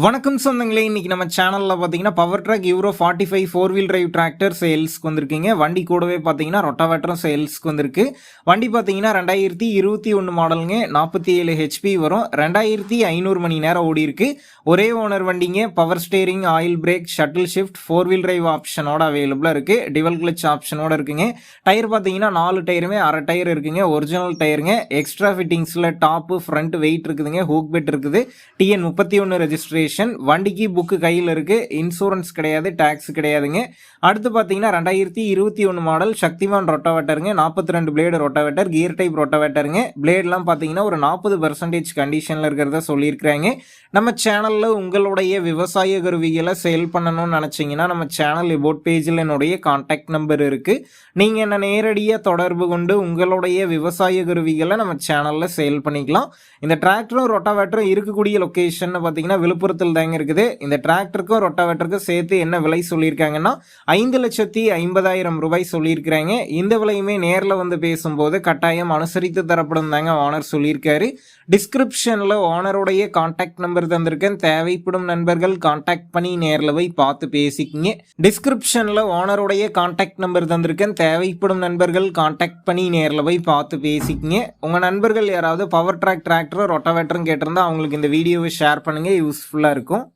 வணக்கம் சொந்தங்களே இன்றைக்கி நம்ம சேனலில் பார்த்தீங்கன்னா Powertrac Euro forty five four wheel drive tractor சேல்ஸ்க்கு வந்திருக்கீங்க. வண்டி கூடவே பார்த்தீங்கன்னா ரொட்டாவேட்டரும் சேல்ஸ்க்கு வந்திருக்கு. வண்டி பார்த்தீங்கன்னா ரெண்டாயிரத்தி இருபத்தி ஒன்று மாடலுங்க நாற்பத்தி ஏழு ஹெச்பி வரும். ரெண்டாயிரத்தி ஐநூறு மணி நேரம் ஓடி இருக்கு. ஒரே ஓனர் வண்டிங்க power steering oil brake shuttle shift four wheel drive ஆப்ஷனோட அவைலபிளாக இருக்குது டிவல் கிளச் ஆப்ஷனோட இருக்குங்க. டயர் பார்த்தீங்கன்னா நாலு டயருமே அரை டயர் இருக்குங்க. ஒரிஜினல் டயருங்க எக்ஸ்ட்ரா ஃபிட்டிங்ஸில் டாப்பு ஃப்ரண்ட் வெயிட் இருக்குதுங்க. ஹூக் பெட் இருக்குது. டிஎன் முப்பத்தி ஒன்று ரெஜிஸ்ட்ரேஷன் வண்டிக்கு புக்கு கையில் இருக்குது இன்சூரன்ஸ் கிடையாது டேக்ஸ் கிடையாதுங்க. அடுத்து பார்த்தீங்கன்னா ரெண்டாயிரத்தி இருபத்தி ஒன்று மாடல் சக்திவான் ரொட்டவேட்டருங்க நாற்பத்தி ரெண்டு பிளேடு ரொட்டவேட்டர் கியர் டைப் ரொட்டவேட்டருங்க பிளேட்லாம் பார்த்தீங்கன்னா ஒரு நாற்பது பர்சன்டேஜ் கண்டிஷனில் இருக்கிறத சொல்லியிருக்கிறாங்க. நம்ம சேனலில் உங்களுடைய விவசாய கருவிகளை சேல் பண்ணணும்னு நினச்சிங்கன்னா நம்ம சேனல் இபோட் பேஜில் என்னுடைய காண்டாக்ட் நம்பர் இருக்குது நீங்கள் என்ன நேரடியாக தொடர்பு கொண்டு உங்களுடைய விவசாய கருவிகளை நம்ம சேனலில் சேல் பண்ணிக்கலாம். இந்த டிராக்டரும் ரொட்டாவேட்டரும் இருக்கக்கூடிய லொக்கேஷன் பார்த்தீங்கன்னா விழுப்புரம் தூரத்தில் தாங்க இருக்குது. இந்த டிராக்டருக்கும் ரொட்டாவேட்டருக்கும் சேர்த்து என்ன விலை சொல்லியிருக்காங்கன்னா ஐந்து லட்சத்தி ஐம்பதாயிரம் ரூபாய் சொல்லியிருக்கிறாங்க. இந்த விலையுமே நேரில் வந்து பேசும்போது கட்டாயம் அனுசரித்து தரப்படும் தாங்க ஓனர் சொல்லியிருக்காரு. டிஸ்கிரிப்ஷனில் ஓனருடைய காண்டாக்ட் நம்பர் தந்திருக்கேன். தேவைப்படும் நண்பர்கள் காண்டாக்ட் பண்ணி நேரில் போய் பார்த்து பேசிக்கிங்க. டிஸ்கிரிப்ஷனில் ஓனருடைய காண்டாக்ட் நம்பர் தந்திருக்கேன். தேவைப்படும் நண்பர்கள் கான்டாக்ட் பண்ணி நேரில் போய் பார்த்து பேசிக்கிங்க. உங்கள் நண்பர்கள் யாராவது பவர் ட்ராக் டிராக்டரோ ரொட்டவேட்டரும் கேட்டிருந்தா அவங்களுக்கு இந்த வீடியோவை ஷேர் பண்ணுங்கள் யூஸ்ஃபுல்லாக இருக்கும்.